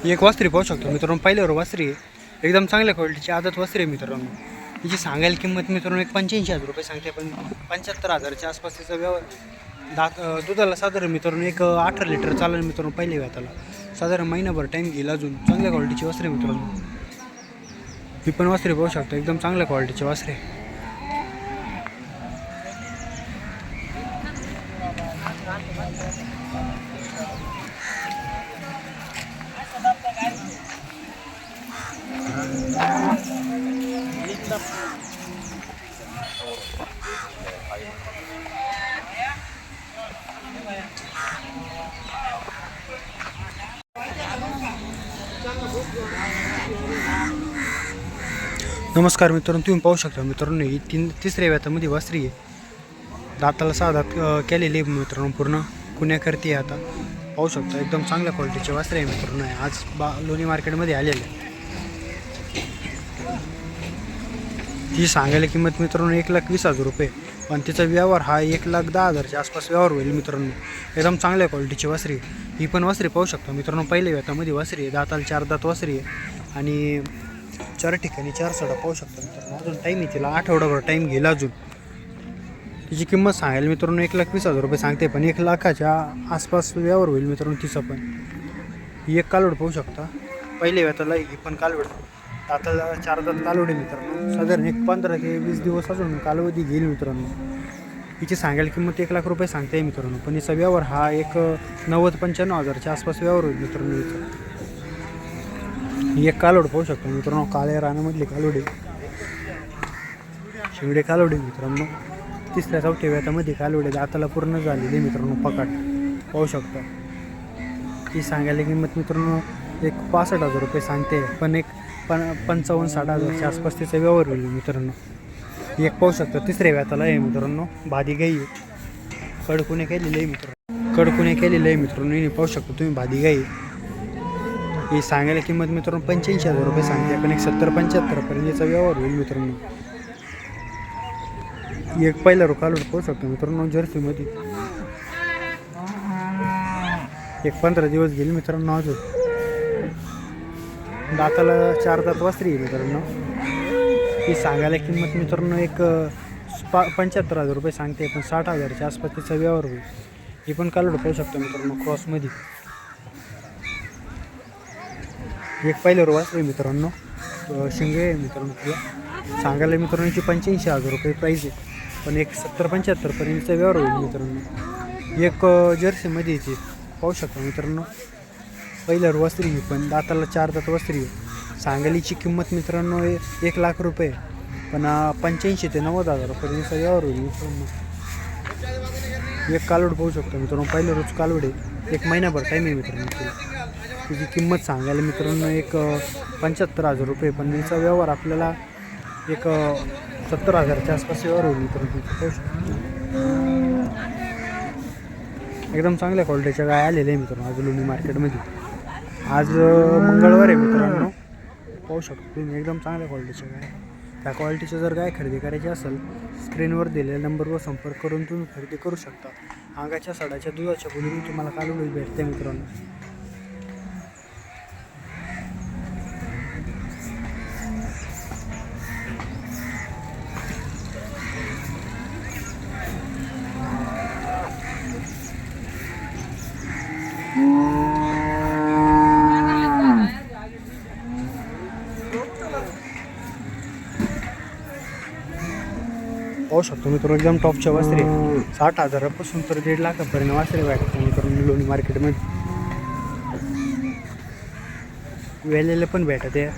एक वस्त्री पाहू शकतो मित्रांनो. पहिल्यावर वस्त्री आहे एकदम चांगल्या क्वालिटीची आदत वस्त्री आहे मित्रांनो. हिची सांगायला किंमत मित्रांनो एक पंच्याऐंशी हजार रुपये सांगते पण पंच्याहत्तर हजारच्या आसपास तिचा व्यवहार दात दुधाला साधारण मित्रांनो एक अठरा लिटर चालेल मित्रांनो पहिले व्याताला. साधारण महिनाभर टाईम घेईल अजून. चांगल्या क्वालिटीची वस्त्रे मित्रांनो. ही पण वस्त्री पाहू शकतो एकदम चांगल्या क्वालिटीची आहे. नमस्कार मित्रांनो तुम्ही पाहू शकता मित्रांनो ही तीन तिसऱ्या व्यातामध्ये वासरी आहे. दाताला साधा केलेली आहे मित्रांनो पूर्ण. कुण्याकरती आहे आता? पाहू शकता एकदम चांगल्या क्वालिटीचे वासरे आहे मित्रांनो. आज बा लोणी मार्केटमध्ये आलेले ही सांगायला किंमत मित्रांनो एक लाख वीस हजार रुपये. पण तिचा व्यवहार हा एक लाख दहा हजारच्या आसपास व्यवहार होईल मित्रांनो. एकदम चांगल्या क्वालिटीची वासरी ही पण वासरी पाहू शकतो मित्रांनो पहिल्या व्यतामध्ये वासरी आहे. दाताला चार दात वासरी आहे. आणि चार ठिकाणी चार सडा पाहू शकता मित्रांनो. अजून टाईम आहे तिला आठवडाभर टाईम घेईल अजून. तिची किंमत सांगायला मित्रांनो एक लाख वीस हजार रुपये सांगते पण एक लाखाच्या आसपास व्यवहार होईल मित्रांनो तिचा पण. ही एक कालवड पाहू शकता. पहिले व्यताला ही पण कालवड. आता चार दात कालवड मित्रांनो. साधारण एक पंधरा ते वीस दिवस अजून कालावधी घेईल मित्रांनो. हिची सांगायला किंमत एक लाख रुपये सांगते मित्रांनो पण हिचा व्यवहार हा एक नव्वद पंच्याण्णव हजारच्या आसपास व्यवहार होईल मित्रांनो हिचा ही एक कालोड पाहू शकतो मित्रांनो काळ्या रानामधली कालोडी. शिवडे कालोडी मित्रांनो. तिसऱ्या चौथ्या व्यातामध्ये कालोडे दाताला पूर्ण झालेली मित्रांनो पकाट पाहू शकता. ती सांगायला किंमत मित्रांनो एक पासष्ट हजार रुपये सांगते पण एक पन पंचावन्न साठ हजारच्या आसपास तिचा व्यवहार होईल मित्रांनो. एक पाहू शकता तिसऱ्या व्याताला आहे मित्रांनो. भादी गाई कडकुने केलेलं आहे मित्रांनो. कडकुने केलेलं आहे मित्रांनो. पाहू शकता तुम्ही भादी गाई ही सांगायला किंमत मित्रांनो पंच्याऐंशी हजार रुपये सांगते. पण एक सत्तर पंच्याहत्तरपर्यंत याचा व्यवहार होईल मित्रांनो. एक पहिला रोकालूड पाहू शकतो मित्रांनो जर्सीमध्ये. एक पंधरा दिवस गेले मित्रांनो अजून. दाताला चार दात वासरी आहे मित्रांनो. ही सांगायला किंमत मित्रांनो एक पा पंच्याहत्तर हजार रुपये सांगते पण साठ हजारच्या आसपास तिचा व्यवहार होईल. ही पण कालवड पाहू शकतो मित्रांनो क्रॉसमध्ये एक पहिल्यावर वाचले मित्रांनो. शिंगे आहे मित्रांनो तुला. सांगायला मित्रांनो याची पंच्याऐंशी हजार रुपये प्राईज आहे. पण एक सत्तर पंच्याहत्तरपर्यंतचा व्यवहार होईल मित्रांनो. एक जर्सीमध्ये याची पाहू शकता मित्रांनो. पहिल्यावर वस्त्री पण दाताला चार दात वस्त्री सांगलीची किंमत मित्रांनो एक लाख रुपये पण पंच्याऐंशी ते नव्वद हजारापर्यंतचा व्यवहार होईल. मित्रांनो एक कालवड पाहू शकतो मित्रांनो पहिलं रोज कालवड आहे. एक महिनाभर टाईम आहे मित्रांनो तुला तिची किंमत सांगायला मित्रांनो एक पंच्याहत्तर हजार रुपये पण याचा व्यवहार आपल्याला एक सत्तर हजारच्या आसपास व्यवहार होईल मित्रांनो पाहू शकतो. एकदम चांगल्या क्वालिटीच्या गाय आलेल्या आहे मित्रांनो अजून लोणी मार्केटमध्ये. आज मंगळवार आहे मित्रांनो. पाहू शकतो तुम्ही एकदम चांगल्या क्वालिटीचं गाय त्या क्वालिटीचं जर गाय खरेदी करायची असेल स्क्रीनवर दिलेल्या नंबरवर संपर्क करून तुम्ही खरेदी करू शकता. अंगाच्या सडाच्या दुधाच्या बोलीने तुम्हाला कालवडी भेटते मित्रांनो. पाहू शकतो मित्रांनो एकदम टॉपच्या वासरे साठ हजारापासून तर दीड लाखापर्यंत वासरे भेटतात मित्रांनो लोणी मार्केटमध्ये. वेलेले पण भेटत. आहे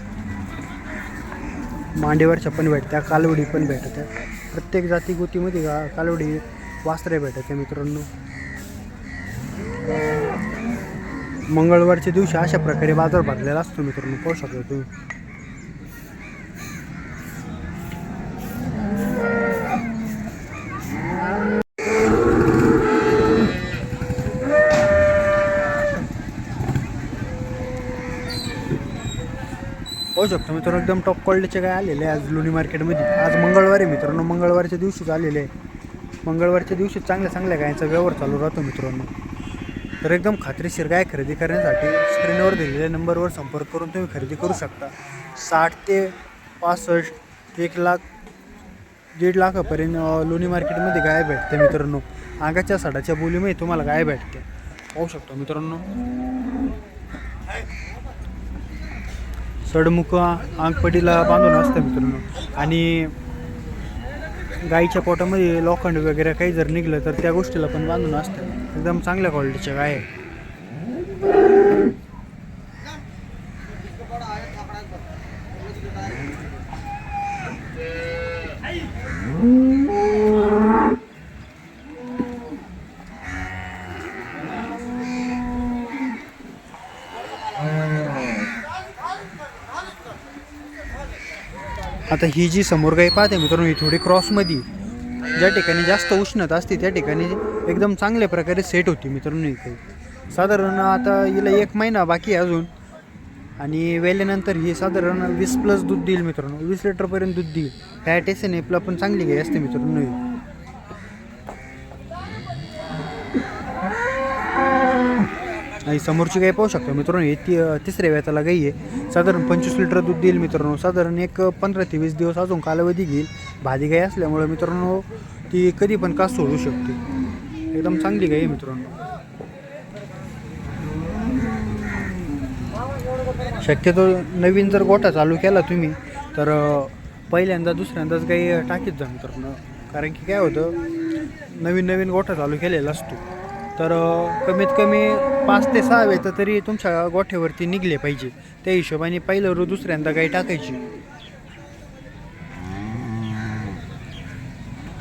मांडीवरच्या पण भेटत्या कालवडी पण भेटत. आहे प्रत्येक जाती गोतीमध्ये का कालवडी वासरे भेटत आहे मित्रांनो. मंगळवारच्या दिवशी अशा प्रकारे बाजार भरलेला असतो मित्रांनो पाहू शकतो तुम्ही. पाहू शकतो मित्रांनो एकदम टॉप क्वालिटीचे काय आलेले आहे आज लोणी मार्केटमध्ये. आज मंगळवार आहे मित्रांनो मंगळवारच्या दिवशीच आलेले आहे. मंगळवारच्या दिवशी चांगल्या चांगल्या गायांचा व्यवहार चालू राहतो मित्रांनो. तर एकदम खात्रीशीर गाय खरेदी करण्यासाठी स्क्रीनवर दिलेल्या नंबरवर संपर्क करून तुम्ही खरेदी करू शकता. साठ ते पासष्ट एक लाख दीड लाखापर्यंत लोणी मार्केटमध्ये गाय भेटते मित्रांनो. आगाच्या साडाच्या बोलीमध्ये तुम्हाला गाय भेटते. पाहू शकतो मित्रांनो. सडमुख आंगपटीला बांधून असतं मित्रांनो. आणि गाईच्या पोटामध्ये लोखंड वगैरे काही जर निघलं तर त्या गोष्टीला पण बांधून असतं. एकदम चांगल्या क्वालिटीच्या गाय आहे आता ही जी समोर गाई पाहते मित्रांनो ही थोडी क्रॉसमध्ये ज्या ठिकाणी जास्त उष्णता असते त्या ठिकाणी एकदम चांगल्या प्रकारे सेट होती मित्रांनो इथे साधारण आता हिला एक महिना बाकी आहे अजून. आणि वेल्यानंतर ही साधारण वीस प्लस दूध देईल मित्रांनो. वीस लिटरपर्यंत दूध देईल. फॅट एस एन एपला पण चांगली गाई असते मित्रांनो ही आणि समोरची गाय पाहू शकतो मित्रांनो ही ती तिसऱ्या वेताला गाई आहे. साधारण पंचवीस लिटर दूध देईल मित्रांनो. साधारण एक पंधरा ते वीस दिवस अजून कालावधी घेईल. भाजी गाय असल्यामुळे मित्रांनो ती कधी पण कास सोडू शकते. एकदम चांगली गाय आहे मित्रांनो. शक्यतो नवीन जर गोठा चालू केला तुम्ही तर पहिल्यांदा दुसऱ्यांदाच काही टाकीत जा मित्रांनो. कारण की काय होतं नवीन नवीन गोठा चालू केलेला असतो. तर कमीत कमी पाच ते सहा वेळ तरी तुमच्या गोठ्यावरती निघले पाहिजे. त्या हिशोबाने पहिलं रो दुसऱ्यांदा गाई टाकायची.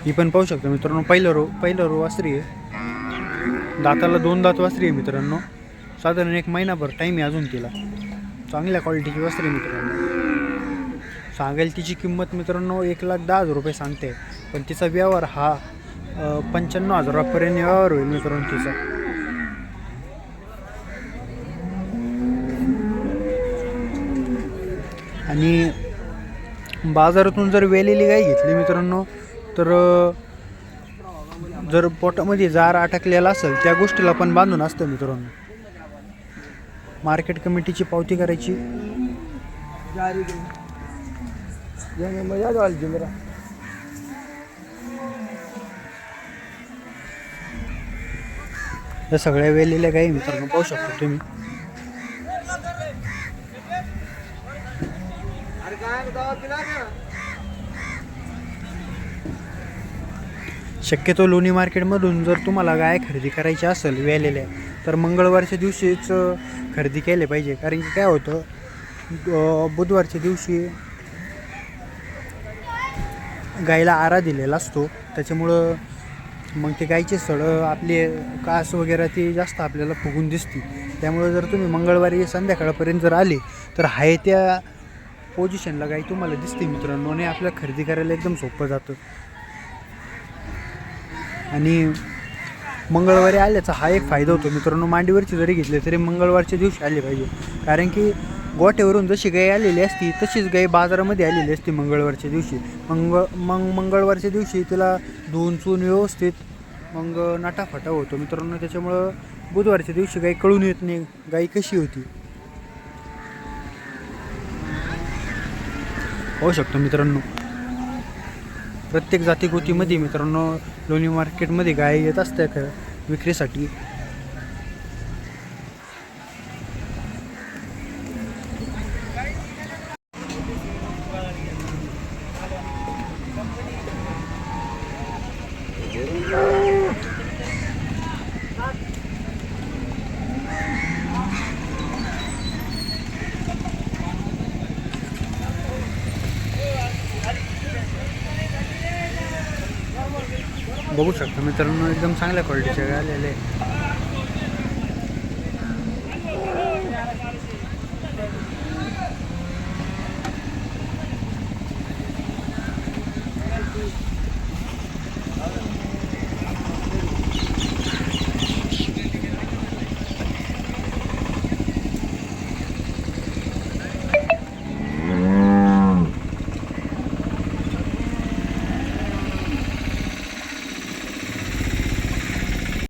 ही पण पाहू शकतो मित्रांनो पहिलं रो पहिलं रो वासरी आहे. दाताला दोन दात वासरी आहे मित्रांनो. साधारण एक महिनाभर टाईम आहे अजून तिला. चांगल्या क्वालिटीची वस्त्री मित्रांनो. सांगायला तिची किंमत मित्रांनो एक लाख दहा हजार रुपये सांगते. पण तिचा व्यवहार हा पंच्याण्णव हजारापर्यंत व्यवहार होईल मित्रांनो तिचा. आणि बाजारातून जर वेलेली गाय घेतली मित्रांनो तर जर पोटामध्ये जार अटकलेला असेल त्या गोष्टीला पण बांधून असतं मित्रांनो. मार्केट कमिटीची पावती करायची. या सगळ्या वेलेल्या गाई मित्रांनो पाहू शकतो तुम्ही. शक्यतो लोणी मार्केटमधून जर तुम्हाला गाय खरेदी करायची असेल वेलेल्या तर मंगळवारच्या दिवशीच खरेदी केले पाहिजे. कारण की काय होतं बुधवारच्या दिवशी गायीला आरा दिलेला असतो. त्याच्यामुळं मग ते गाईचे सडं आपले कास वगैरे ते जास्त आपल्याला फुगून दिसते त्यामुळे जर तुम्ही मंगळवारी संध्याकाळपर्यंत जर आले तर आहे त्या पोझिशनला गाई तुम्हाला दिसते मित्रांनो आणि आपल्याला खरेदी करायला एकदम सोपं जातं. आणि मंगळवारी आल्याचा हा एक फायदा होतो मित्रांनो मांडीवरची जरी घेतले तरी मंगळवारच्या दिवशी आले पाहिजे. कारण की गोठ्यावरून जशी गाय आलेली असती तशीच गाय बाजारामध्ये आलेली असते मंगळवारच्या दिवशी. मंग मग मंगळवारच्या दिवशी तिला दोन चून व्यवस्थित मग नाटाफाटा होतो मित्रांनो. त्याच्यामुळं बुधवारच्या दिवशी गाई कळून येत नाही गाई कशी होती. होऊ शकतो मित्रांनो. प्रत्येक जातीगोतीमध्ये मित्रांनो लोणी मार्केटमध्ये गाय येत असत्या का? विक्रीसाठी. बघू शकता. मित्रांनो एकदम चांगल्या क्वालिटीचे आलेले आहे